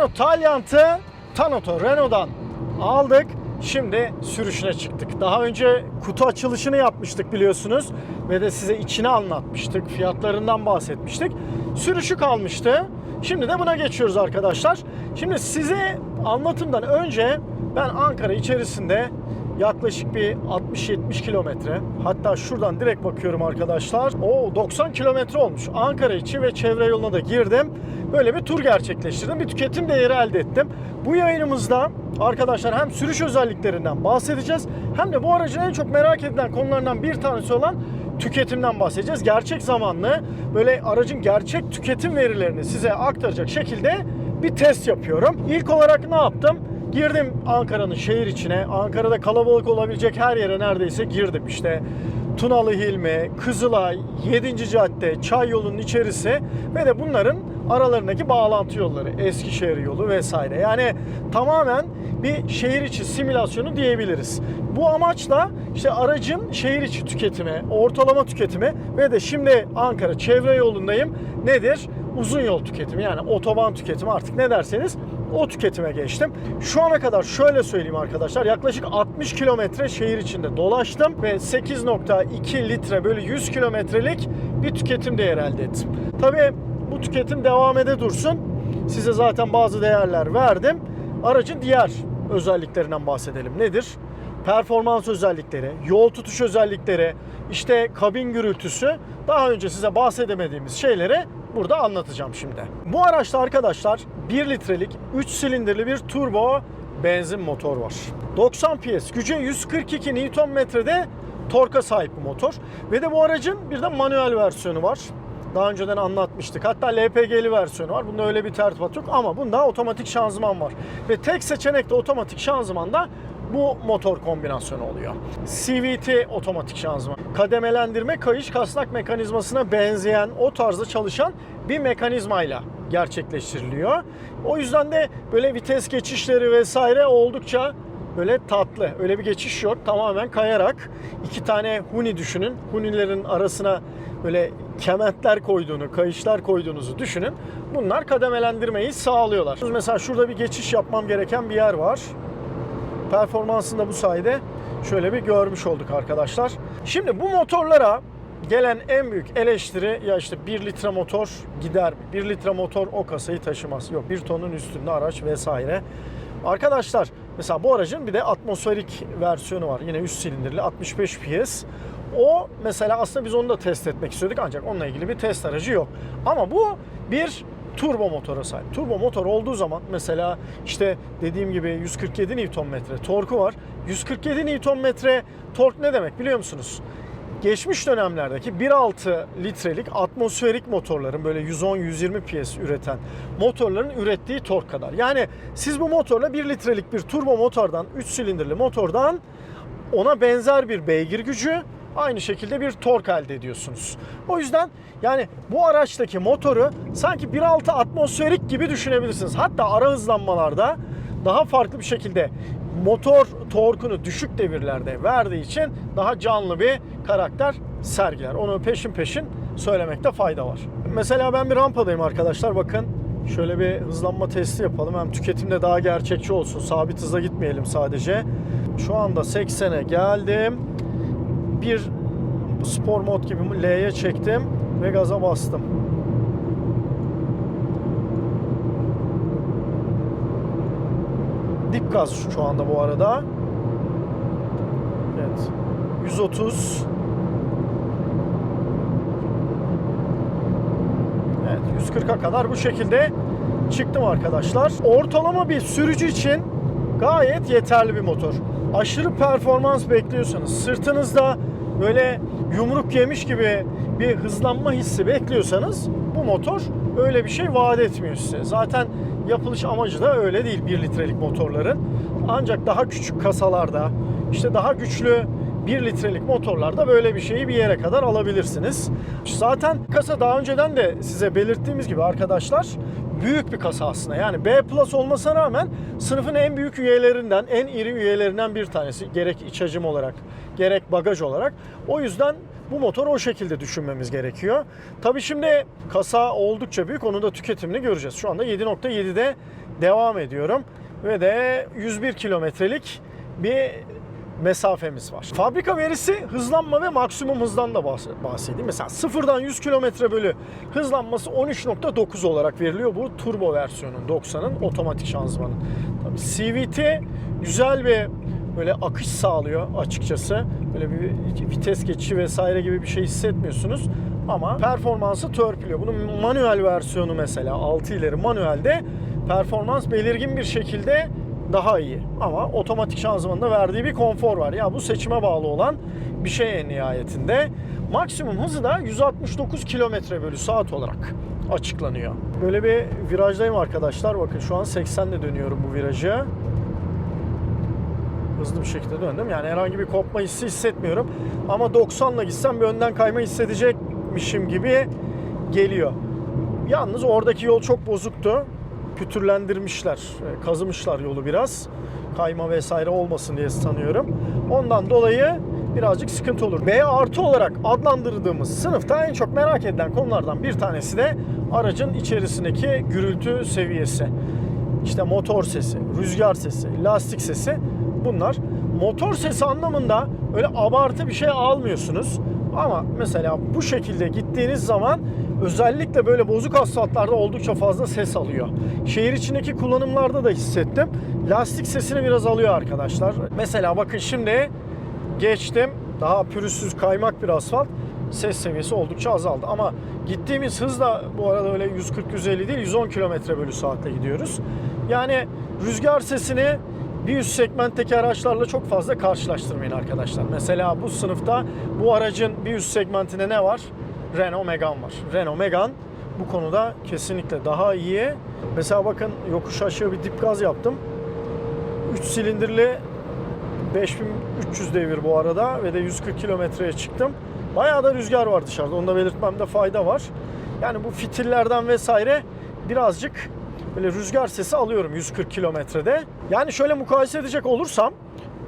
Renault Taliant'ı Tanato Renault'dan aldık. Şimdi sürüşüne çıktık. Daha önce kutu açılışını yapmıştık biliyorsunuz. Ve de size içini anlatmıştık. Fiyatlarından bahsetmiştik. Sürüşü kalmıştı. Şimdi de buna geçiyoruz arkadaşlar. Şimdi size anlatımdan önce ben Ankara içerisinde yaklaşık bir 60-70 kilometre hatta şuradan direkt bakıyorum arkadaşlar. O 90 kilometre olmuş. Ankara içi ve çevre yoluna da girdim. Böyle bir tur gerçekleştirdim. Bir tüketim değeri elde ettim. Bu yayınımızda arkadaşlar hem sürüş özelliklerinden bahsedeceğiz hem de bu aracın en çok merak edilen konularından bir tanesi olan tüketimden bahsedeceğiz. Gerçek zamanlı böyle aracın gerçek tüketim verilerini size aktaracak şekilde bir test yapıyorum. İlk olarak ne yaptım? Girdim Ankara'nın şehir içine. Ankara'da kalabalık olabilecek her yere neredeyse girdim. İşte Tunalı Hilmi, Kızılay, 7. Cadde, Çay yolunun içerisi ve de bunların aralarındaki bağlantı yolları, Eskişehir yolu vesaire. Yani tamamen bir şehir içi simülasyonu diyebiliriz. Bu amaçla işte aracın şehir içi tüketimi, ortalama tüketimi ve de şimdi Ankara çevre yolundayım. Nedir? Uzun yol tüketimi yani otoban tüketimi artık ne derseniz o tüketime geçtim. Şu ana kadar şöyle söyleyeyim arkadaşlar yaklaşık 60 kilometre şehir içinde dolaştım ve 8.2 litre bölü 100 kilometrelik bir tüketim değeri elde ettim. Tabii tüketim devam ede dursun. Size zaten bazı değerler verdim. Aracın diğer özelliklerinden bahsedelim. Nedir? Performans özellikleri, yol tutuş özellikleri, işte kabin gürültüsü daha önce size bahsedemediğimiz şeyleri burada anlatacağım şimdi. Bu araçta arkadaşlar 1 litrelik 3 silindirli bir turbo benzin motor var. 90 PS gücü 142 Nm'de torka sahip bir motor. Ve de bu aracın bir de manuel versiyonu var. Daha önceden anlatmıştık. Hatta LPG'li versiyonu var. Bunda öyle bir tertibat yok ama bunda otomatik şanzıman var. Ve tek seçenek de otomatik şanzımanda bu motor kombinasyonu oluyor. CVT otomatik şanzıman. Kademelendirme kayış kasnak mekanizmasına benzeyen o tarzda çalışan bir mekanizmayla gerçekleştiriliyor. O yüzden de böyle vites geçişleri vesaire oldukça böyle tatlı. Öyle bir geçiş yok. Tamamen kayarak iki tane huni düşünün. Hunilerin arasına böyle kementler koyduğunu, kayışlar koyduğunuzu düşünün. Bunlar kademelendirmeyi sağlıyorlar. Mesela şurada bir geçiş yapmam gereken bir yer var. Performansını da bu sayede şöyle bir görmüş olduk arkadaşlar. Şimdi bu motorlara gelen en büyük eleştiri ya işte 1 litre motor gider mi? 1 litre motor o kasayı taşımaz. Yok 1 tonun üstünde araç vesaire. Arkadaşlar mesela bu aracın bir de atmosferik versiyonu var. Yine 3 silindirli 65 PS. O mesela aslında biz onu da test etmek istedik ancak onunla ilgili bir test aracı yok. Ama bu bir turbo motora sahip. Turbo motor olduğu zaman mesela işte dediğim gibi 147 Nm torku var. 147 Nm tork ne demek biliyor musunuz? Geçmiş dönemlerdeki 1.6 litrelik atmosferik motorların böyle 110-120 PS üreten motorların ürettiği tork kadar. Yani siz bu motorla 1 litrelik bir turbo motordan 3 silindirli motordan ona benzer bir beygir gücü aynı şekilde bir tork elde ediyorsunuz. O yüzden yani bu araçtaki motoru sanki 1.6 atmosferik gibi düşünebilirsiniz. Hatta ara hızlanmalarda daha farklı bir şekilde motor torkunu düşük devirlerde verdiği için daha canlı bir karakter sergiler. Onu peşin peşin söylemekte fayda var. Mesela ben bir rampadayım arkadaşlar bakın. Şöyle bir hızlanma testi yapalım. Hem tüketimde daha gerçekçi olsun. Sabit hıza gitmeyelim sadece. Şu anda 80'e geldim. Bir spor mod gibi L'ye çektim ve gaza bastım. Dip gaz şu anda bu arada. Evet. 130. Evet 140'a kadar bu şekilde çıktım arkadaşlar. Ortalama bir sürücü için gayet yeterli bir motor. Aşırı performans bekliyorsanız, sırtınızda böyle yumruk yemiş gibi bir hızlanma hissi bekliyorsanız bu motor öyle bir şey vaat etmiyor size. Zaten yapılış amacı da öyle değil 1 litrelik motorların. Ancak daha küçük kasalarda işte daha güçlü 1 litrelik motorlarda böyle bir şeyi bir yere kadar alabilirsiniz. Zaten kasa daha önceden de size belirttiğimiz gibi arkadaşlar büyük bir kasa aslında. Yani B Plus olmasına rağmen sınıfın en büyük üyelerinden, en iri üyelerinden bir tanesi. Gerek iç hacim olarak, gerek bagaj olarak. O yüzden bu motoru o şekilde düşünmemiz gerekiyor. Tabii şimdi kasa oldukça büyük. Onun da tüketimini göreceğiz. Şu anda 7.7'de devam ediyorum. Ve de 101 kilometrelik bir mesafemiz var. Fabrika verisi hızlanma ve maksimum hızdan da bahs- bahsedeyim. Mesela sıfırdan 100 kilometre bölü hızlanması 13.9 olarak veriliyor. Bu turbo versiyonun 90'ın otomatik şanzımanın. Tabii CVT güzel bir böyle akış sağlıyor açıkçası. Böyle bir vites geçişi vesaire gibi bir şey hissetmiyorsunuz. Ama performansı törpülüyor. Bunun manuel versiyonu mesela 6 ileri manuelde performans belirgin bir şekilde daha iyi. Ama otomatik şanzımanın da verdiği bir konfor var. Ya bu seçime bağlı olan bir şey en nihayetinde. Maksimum hızı da 169 km bölü saat olarak açıklanıyor. Böyle bir virajdayım arkadaşlar. Bakın şu an 80 ile dönüyorum bu virajı. Hızlı bir şekilde döndüm. Yani herhangi bir kopma hissi hissetmiyorum. Ama 90 ile gitsem bir önden kayma hissedecekmişim gibi geliyor. Yalnız oradaki yol çok bozuktu. Pütürlendirmişler, e, kazımışlar yolu biraz. Kayma vesaire olmasın diye sanıyorum. Ondan dolayı birazcık sıkıntı olur. B artı olarak adlandırdığımız sınıfta en çok merak edilen konulardan bir tanesi de aracın içerisindeki gürültü seviyesi. İşte motor sesi, rüzgar sesi, lastik sesi bunlar. Motor sesi anlamında öyle abartı bir şey almıyorsunuz. Ama mesela bu şekilde gittiğiniz zaman özellikle böyle bozuk asfaltlarda oldukça fazla ses alıyor. Şehir içindeki kullanımlarda da hissettim. Lastik sesini biraz alıyor arkadaşlar. Mesela bakın şimdi geçtim. Daha pürüzsüz kaymak bir asfalt. Ses seviyesi oldukça azaldı. Ama gittiğimiz hız da bu arada öyle 140-150 değil 110 km bölü saatte gidiyoruz. Yani rüzgar sesini bir üst segmentteki araçlarla çok fazla karşılaştırmayın arkadaşlar. Mesela bu sınıfta bu aracın bir üst segmentinde ne var? Renault Megane var. Renault Megane bu konuda kesinlikle daha iyi. Mesela bakın yokuş aşağı bir dip gaz yaptım. 3 silindirli 5300 devir bu arada ve de 140 kilometreye çıktım. Bayağı da rüzgar var dışarıda. Onu da belirtmemde fayda var. Yani bu fitillerden vesaire birazcık böyle rüzgar sesi alıyorum 140 kilometrede. Yani şöyle mukayese edecek olursam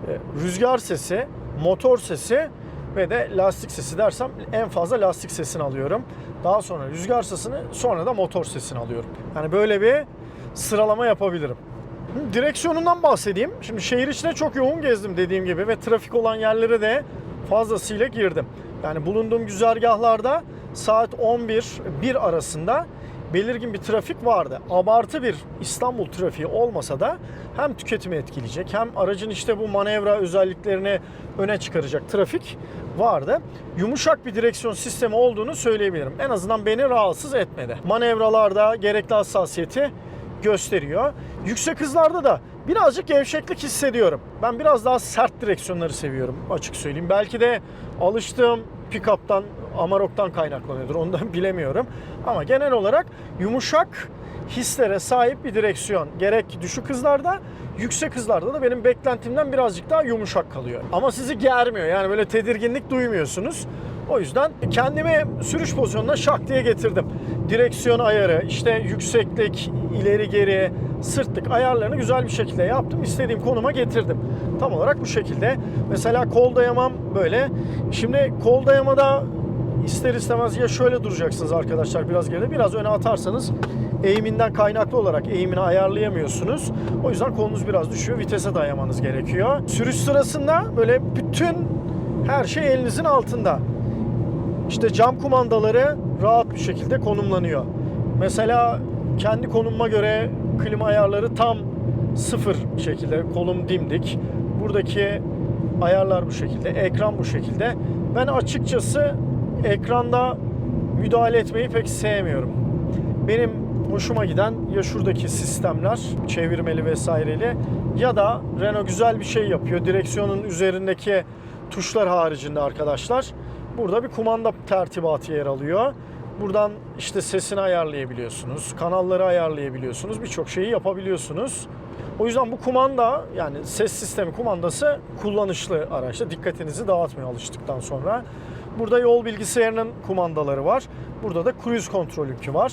e, rüzgar sesi, motor sesi ve de lastik sesi dersem en fazla lastik sesini alıyorum. Daha sonra rüzgar sesini sonra da motor sesini alıyorum. Yani böyle bir sıralama yapabilirim. Direksiyonundan bahsedeyim. Şimdi şehir içinde çok yoğun gezdim dediğim gibi ve trafik olan yerlere de fazlasıyla girdim. Yani bulunduğum güzergahlarda saat 11-1 arasında belirgin bir trafik vardı. Abartı bir İstanbul trafiği olmasa da hem tüketimi etkileyecek hem aracın işte bu manevra özelliklerini öne çıkaracak trafik vardı. Yumuşak bir direksiyon sistemi olduğunu söyleyebilirim. En azından beni rahatsız etmedi. Manevralarda gerekli hassasiyeti gösteriyor. Yüksek hızlarda da birazcık gevşeklik hissediyorum. Ben biraz daha sert direksiyonları seviyorum açık söyleyeyim. Belki de alıştığım pick-up'tan, Amarok'tan kaynaklanıyordur. Ondan bilemiyorum. Ama genel olarak yumuşak hislere sahip bir direksiyon. Gerek düşük hızlarda, yüksek hızlarda da benim beklentimden birazcık daha yumuşak kalıyor. Ama sizi germiyor. Yani böyle tedirginlik duymuyorsunuz. O yüzden kendimi sürüş pozisyonuna şak diye getirdim. Direksiyon ayarı, işte yükseklik, ileri geri, sırtlık ayarlarını güzel bir şekilde yaptım. İstediğim konuma getirdim. Tam olarak bu şekilde. Mesela kol dayamam böyle. Şimdi kol dayamada ister istemez ya şöyle duracaksınız arkadaşlar biraz geride. Biraz öne atarsanız eğiminden kaynaklı olarak eğimini ayarlayamıyorsunuz. O yüzden kolunuz biraz düşüyor. Vitese dayamanız gerekiyor. Sürüş sırasında böyle bütün her şey elinizin altında. İşte cam kumandaları rahat bir şekilde konumlanıyor. Mesela kendi konumuma göre klima ayarları tam sıfır şekilde kolum dimdik. Buradaki ayarlar bu şekilde, ekran bu şekilde. Ben açıkçası ekranda müdahale etmeyi pek sevmiyorum. Benim hoşuma giden ya şuradaki sistemler çevirmeli vesaireli ya da Renault güzel bir şey yapıyor. Direksiyonun üzerindeki tuşlar haricinde arkadaşlar. Burada bir kumanda tertibatı yer alıyor. Buradan işte sesini ayarlayabiliyorsunuz, kanalları ayarlayabiliyorsunuz, birçok şeyi yapabiliyorsunuz. O yüzden bu kumanda yani ses sistemi kumandası kullanışlı araçta. Dikkatinizi dağıtmıyor alıştıktan sonra. Burada yol bilgisayarının kumandaları var. Burada da cruise kontrol yükü var.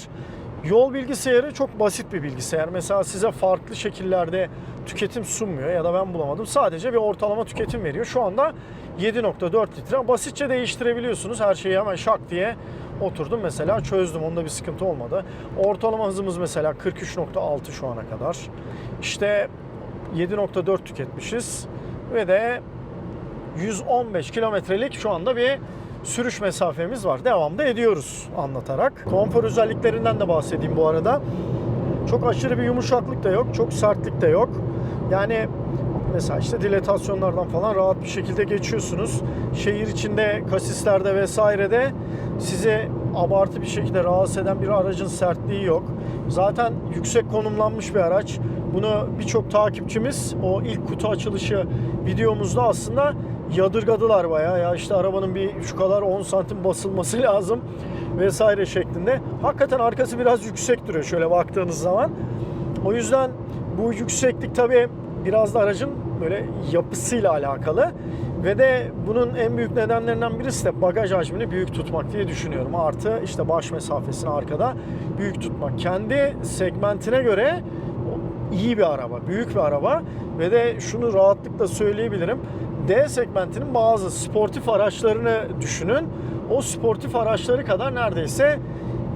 Yol bilgisayarı çok basit bir bilgisayar. Mesela size farklı şekillerde tüketim sunmuyor ya da ben bulamadım. Sadece bir ortalama tüketim veriyor. Şu anda 7.4 litre. Basitçe değiştirebiliyorsunuz. Her şeyi hemen şak diye oturdum mesela çözdüm. Onda bir sıkıntı olmadı. Ortalama hızımız mesela 43.6 şu ana kadar. İşte 7.4 tüketmişiz ve de 115 kilometrelik şu anda bir sürüş mesafemiz var. Devamda ediyoruz anlatarak. Konfor özelliklerinden de bahsedeyim bu arada. Çok aşırı bir yumuşaklık da yok, çok sertlik de yok. Yani mesela işte dilatasyonlardan falan rahat bir şekilde geçiyorsunuz. Şehir içinde, kasislerde vesairede sizi abartı bir şekilde rahatsız eden bir aracın sertliği yok. Zaten yüksek konumlanmış bir araç. Bunu birçok takipçimiz o ilk kutu açılışı videomuzda aslında yadırgadılar bayağı. Ya işte arabanın bir şu kadar 10 santim basılması lazım vesaire şeklinde. Hakikaten arkası biraz yüksek duruyor şöyle baktığınız zaman. O yüzden bu yükseklik tabii biraz da aracın böyle yapısıyla alakalı. Ve de bunun en büyük nedenlerinden birisi de bagaj hacmini büyük tutmak diye düşünüyorum. Artı işte baş mesafesini arkada büyük tutmak. Kendi segmentine göre iyi bir araba, büyük bir araba ve de şunu rahatlıkla söyleyebilirim. D segmentinin bazı sportif araçlarını düşünün. O sportif araçları kadar neredeyse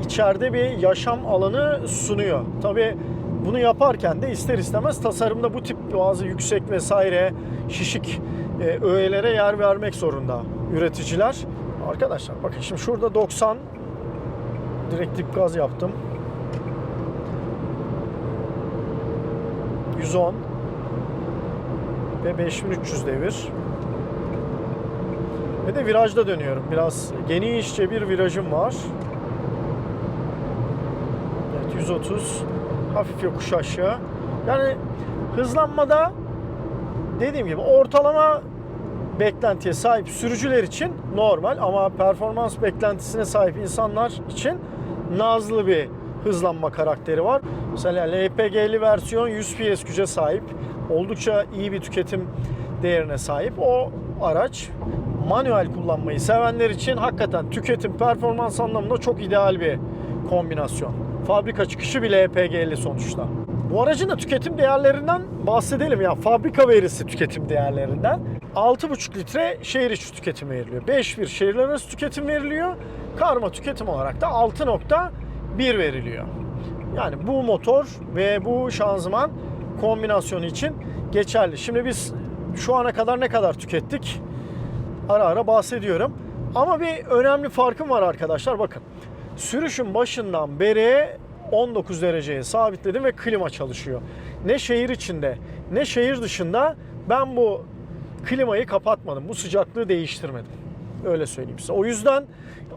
içeride bir yaşam alanı sunuyor. Tabii bunu yaparken de ister istemez tasarımda bu tip bazı yüksek vesaire şişik e, öğelere yer vermek zorunda üreticiler. Arkadaşlar bakın şimdi şurada 90 direkt dip gaz yaptım. 110 ve 5300 devir. Ve de virajda dönüyorum. Biraz genişçe bir virajım var. Evet 130 hafif yokuş aşağı. Yani hızlanmada dediğim gibi ortalama beklentiye sahip sürücüler için normal ama performans beklentisine sahip insanlar için nazlı bir hızlanma karakteri var. Mesela LPG'li versiyon 100 PS güce sahip. Oldukça iyi bir tüketim değerine sahip. O araç manuel kullanmayı sevenler için hakikaten tüketim performans anlamında çok ideal bir kombinasyon. Fabrika çıkışı bir LPG'li sonuçta. Bu aracın da tüketim değerlerinden bahsedelim ya. Fabrika verisi tüketim değerlerinden. 6,5 litre şehir içi tüketim veriliyor. 5,1 şehirler arası tüketim veriliyor. Karma tüketim olarak da 6,1 veriliyor. Yani bu motor ve bu şanzıman kombinasyonu için geçerli. Şimdi biz şu ana kadar ne kadar tükettik? Ara ara bahsediyorum. Ama bir önemli farkım var arkadaşlar. Bakın. Sürüşün başından beri 19 dereceye sabitledim ve klima çalışıyor. Ne şehir içinde ne şehir dışında ben bu klimayı kapatmadım. Bu sıcaklığı değiştirmedim. Öyle söyleyeyim size. O yüzden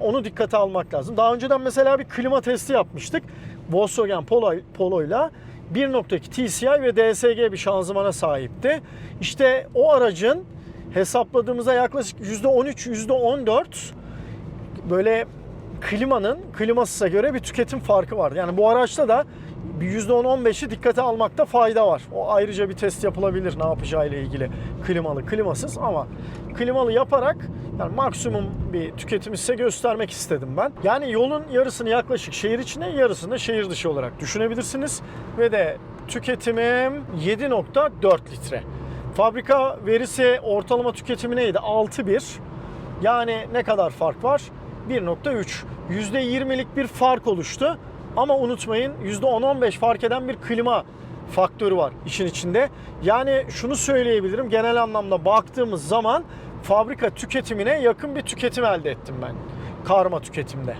onu dikkate almak lazım. Daha önceden mesela bir klima testi yapmıştık. Volkswagen Polo, Polo'yla 1.2 TCI ve DSG bir şanzımana sahipti. İşte o aracın hesapladığımızda yaklaşık %13, %14 böyle klimanın klimasına göre bir tüketim farkı var. Yani bu araçta da bir %10-15'i dikkate almakta fayda var. O ayrıca bir test yapılabilir ne yapacağı ile ilgili klimalı klimasız ama klimalı yaparak yani maksimum bir tüketimi size göstermek istedim ben. Yani yolun yarısını yaklaşık şehir içinde yarısını şehir dışı olarak düşünebilirsiniz. Ve de tüketimim 7.4 litre. Fabrika verisi ortalama tüketimi neydi? 6.1. Yani ne kadar fark var? 1.3. %20'lik bir fark oluştu. Ama unutmayın %10-15 fark eden bir klima faktörü var işin içinde. Yani şunu söyleyebilirim genel anlamda baktığımız zaman fabrika tüketimine yakın bir tüketim elde ettim ben. Karma tüketimde.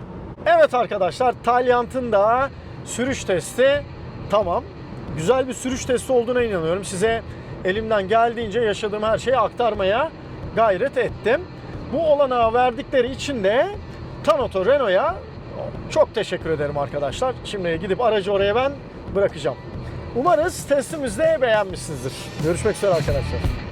Evet arkadaşlar Talyant'ın da sürüş testi tamam. Güzel bir sürüş testi olduğuna inanıyorum. Size elimden geldiğince yaşadığım her şeyi aktarmaya gayret ettim. Bu olanağı verdikleri için de Tanoto Renault'a çok teşekkür ederim arkadaşlar. Şimdi gidip aracı oraya ben bırakacağım. Umarız testimizde beğenmişsinizdir. Görüşmek üzere arkadaşlar.